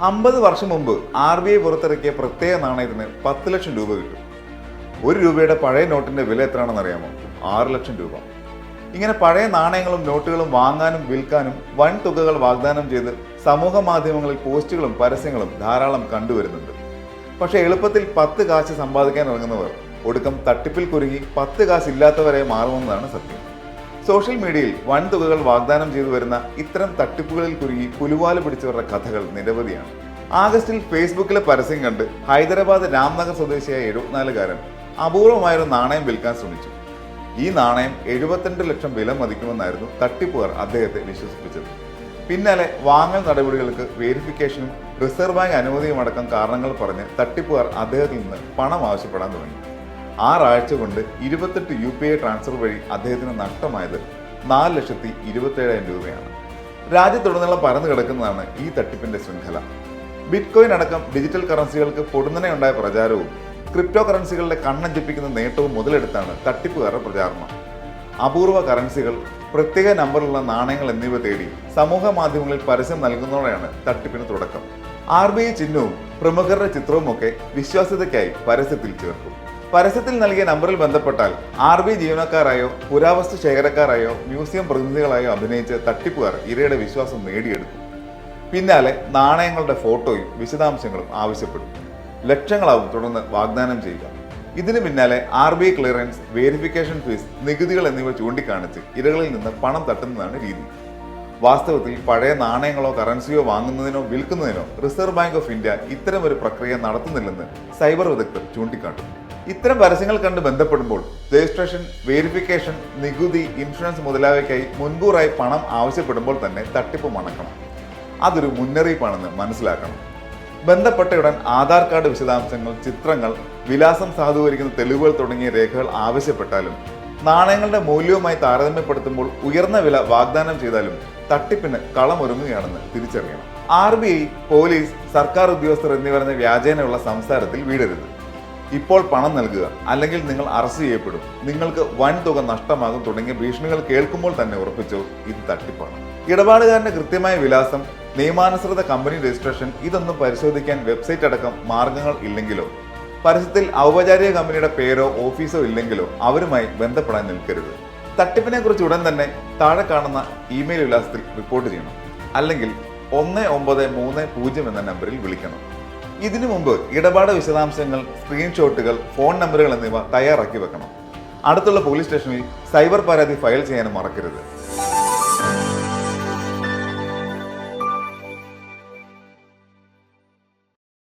അമ്പത് വർഷം മുമ്പ് ആർ ബി ഐ പുറത്തിറക്കിയ പ്രത്യേക നാണയത്തിന് പത്ത് ലക്ഷം രൂപ കിട്ടും. ഒരു രൂപയുടെ പഴയ നോട്ടിന്റെ വില എത്രയാണെന്ന് അറിയാമോ ആറ് ലക്ഷം രൂപ. ഇങ്ങനെ പഴയ നാണയങ്ങളും നോട്ടുകളും വാങ്ങാനും വിൽക്കാനും വൻ തുകകൾ വാഗ്ദാനം ചെയ്ത് സമൂഹ മാധ്യമങ്ങളിൽ പോസ്റ്റുകളും പരസ്യങ്ങളും ധാരാളം കണ്ടുവരുന്നുണ്ട്. പക്ഷേ എളുപ്പത്തിൽ പത്ത് കാശ് സമ്പാദിക്കാൻ ഇറങ്ങുന്നവർ ഒടുക്കം തട്ടിപ്പിൽ കുരുങ്ങി പത്ത് കാശ് ഇല്ലാത്തവരെ മാറുമെന്നതാണ് സത്യം. സോഷ്യൽ മീഡിയയിൽ വൻ തുകകൾ വാഗ്ദാനം ചെയ്തു വരുന്ന ഇത്തരം തട്ടിപ്പുകളിൽ കുരുങ്ങി പുലുവാൽ പിടിച്ചവരുടെ കഥകൾ നിരവധിയാണ്. ആഗസ്റ്റിൽ ഫേസ്ബുക്കിലെ പരസ്യം കണ്ട് ഹൈദരാബാദ് രാംനഗർ സ്വദേശിയായ എഴുപത്തിനാലുകാരൻ അപൂർവമായൊരു നാണയം വിൽക്കാൻ ശ്രമിച്ചു. ഈ നാണയം എഴുപത്തിരണ്ട് ലക്ഷം വില മതിക്കുമെന്നായിരുന്നു തട്ടിപ്പുകാർ അദ്ദേഹത്തെ വിശ്വസിപ്പിച്ചത്. പിന്നാലെ വാങ്ങൽ നടപടികൾക്ക് വേരിഫിക്കേഷനും റിസർവ് ബാങ്ക് അനുമതിയും അടക്കം കാരണങ്ങൾ പറഞ്ഞ് തട്ടിപ്പുകാർ അദ്ദേഹത്തിൽ നിന്ന് പണം ആവശ്യപ്പെടാൻ തുടങ്ങി. ആറാഴ്ച കൊണ്ട് ഇരുപത്തെട്ട് യു പി ഐ ട്രാൻസ്ഫർ വഴി അദ്ദേഹത്തിന് നഷ്ടമായത് നാല് ലക്ഷത്തി ഇരുപത്തേഴായിരം രൂപയാണ്. രാജ്യത്തുടനീളം പരന്നു കിടക്കുന്നതാണ് ഈ തട്ടിപ്പിന്റെ ശൃംഖല. ബിറ്റ്കോയിൻ അടക്കം ഡിജിറ്റൽ കറൻസികൾക്ക് പൊടുന്നനെയുണ്ടായ പ്രചാരവും ക്രിപ്റ്റോ കറൻസികളുടെ കണ്ണഞ്ചിപ്പിക്കുന്ന നേട്ടവും മുതലെടുത്താണ് തട്ടിപ്പുകാരുടെ പ്രചാരണം. അപൂർവ കറൻസികൾ പ്രത്യേക നമ്പറുള്ള നാണയങ്ങൾ എന്നിവ തേടി സമൂഹ മാധ്യമങ്ങളിൽ പരസ്യം നൽകുന്നതോടെയാണ് തട്ടിപ്പിന് തുടക്കം. ആർ ബി ഐ ചിഹ്നവും പ്രമുഖരുടെ ചിത്രവുമൊക്കെ വിശ്വാസ്യതയ്ക്കായി പരസ്യത്തിൽ ചേർക്കും. പരസ്യത്തിൽ നൽകിയ നമ്പറിൽ ബന്ധപ്പെട്ടാൽ ആർ ബി ജീവനക്കാരായോ പുരാവസ്തു ശേഖരക്കാരായോ മ്യൂസിയം പ്രതിനിധികളായോ അഭിനയിച്ച് തട്ടിപ്പുകാർ ഇരയുടെ വിശ്വാസം നേടിയെടുക്കും. പിന്നാലെ നാണയങ്ങളുടെ ഫോട്ടോയും വിശദാംശങ്ങളും ആവശ്യപ്പെടും. ലക്ഷങ്ങളാവും തുടർന്ന് വാഗ്ദാനം ചെയ്യുക. ഇതിനു പിന്നാലെ R B clearance verification fees നികുതികൾ എന്നിവ ചൂണ്ടിക്കാണിച്ച് ഇരകളിൽ നിന്ന് പണം തട്ടുന്നതാണ് രീതി. വാസ്തവത്തിൽ പഴയ നാണയങ്ങളോ കറൻസിയോ വാങ്ങുന്നതിനോ വിൽക്കുന്നതിനോ റിസർവ് ബാങ്ക് ഓഫ് ഇന്ത്യ ഇത്തരമൊരു പ്രക്രിയ നടത്തുന്നില്ലെന്ന് സൈബർ വിദഗ്ധർ ചൂണ്ടിക്കാട്ടും ഇത്തരം പരസ്യങ്ങൾ കണ്ട് ബന്ധപ്പെടുമ്പോൾ രജിസ്ട്രേഷൻ വെരിഫിക്കേഷൻ നികുതി ഇൻഷുറൻസ് മുതലായവയ്ക്കായി മുൻകൂറായി പണം ആവശ്യപ്പെടുമ്പോൾ തന്നെ തട്ടിപ്പ് മണക്കണം. അതൊരു മുന്നറിയിപ്പാണെന്ന് മനസ്സിലാക്കണം. ബന്ധപ്പെട്ട ഉടൻ ആധാർ കാർഡ് വിശദാംശങ്ങൾ ചിത്രങ്ങൾ വിലാസം സാധൂകരിക്കുന്ന തെളിവുകൾ തുടങ്ങിയ രേഖകൾ ആവശ്യപ്പെട്ടാലും നാണയങ്ങളുടെ മൂല്യവുമായി താരതമ്യപ്പെടുത്തുമ്പോൾ ഉയർന്ന വില വാഗ്ദാനം ചെയ്താലും തട്ടിപ്പിന് കളമൊരുങ്ങുകയാണെന്ന് തിരിച്ചറിയണം. ആർ ബി ഐ പോലീസ് സർക്കാർ ഉദ്യോഗസ്ഥർ എന്നിവരെന്ന വ്യാജേനയുള്ള സംസാരത്തിൽ വീടരുത്. ഇപ്പോൾ പണം നൽകുക അല്ലെങ്കിൽ നിങ്ങൾ അറസ്റ്റ് ചെയ്യപ്പെടും. നിങ്ങൾക്ക് വൻ തുക നഷ്ടമാകും തുടങ്ങിയ ഭീഷണികൾ കേൾക്കുമ്പോൾ തന്നെ ഉറപ്പിച്ചു ഇത് തട്ടിപ്പാണ്. ഇടപാടുകാരന്റെ കൃത്യമായ വിലാസം നിയമാനുസൃത കമ്പനി രജിസ്ട്രേഷൻ ഇതൊന്നും പരിശോധിക്കാൻ വെബ്സൈറ്റ് അടക്കം മാർഗങ്ങൾ ഇല്ലെങ്കിലോ? പരസ്യത്തിൽ ഔപചാരിക കമ്പനിയുടെ പേരോ ഓഫീസോ ഇല്ലെങ്കിലോ അവരുമായി ബന്ധപ്പെടാൻ നിൽക്കരുത്. തട്ടിപ്പിനെ കുറിച്ച് ഉടൻ തന്നെ താഴെ കാണുന്ന ഇമെയിൽ വിലാസത്തിൽ റിപ്പോർട്ട് ചെയ്യണം. അല്ലെങ്കിൽ ഒന്ന് ഒമ്പത് മൂന്ന് പൂജ്യം എന്ന നമ്പറിൽ വിളിക്കണം. ഇതിനു മുമ്പ് ഇടപാട് വിശദാംശങ്ങൾ സ്ക്രീൻഷോട്ടുകൾ ഫോൺ നമ്പറുകൾ എന്നിവ തയ്യാറാക്കി വെക്കണം. അടുത്തുള്ള പോലീസ് സ്റ്റേഷനിൽ സൈബർ പരാതി ഫയൽ ചെയ്യാനും മറക്കരുത്.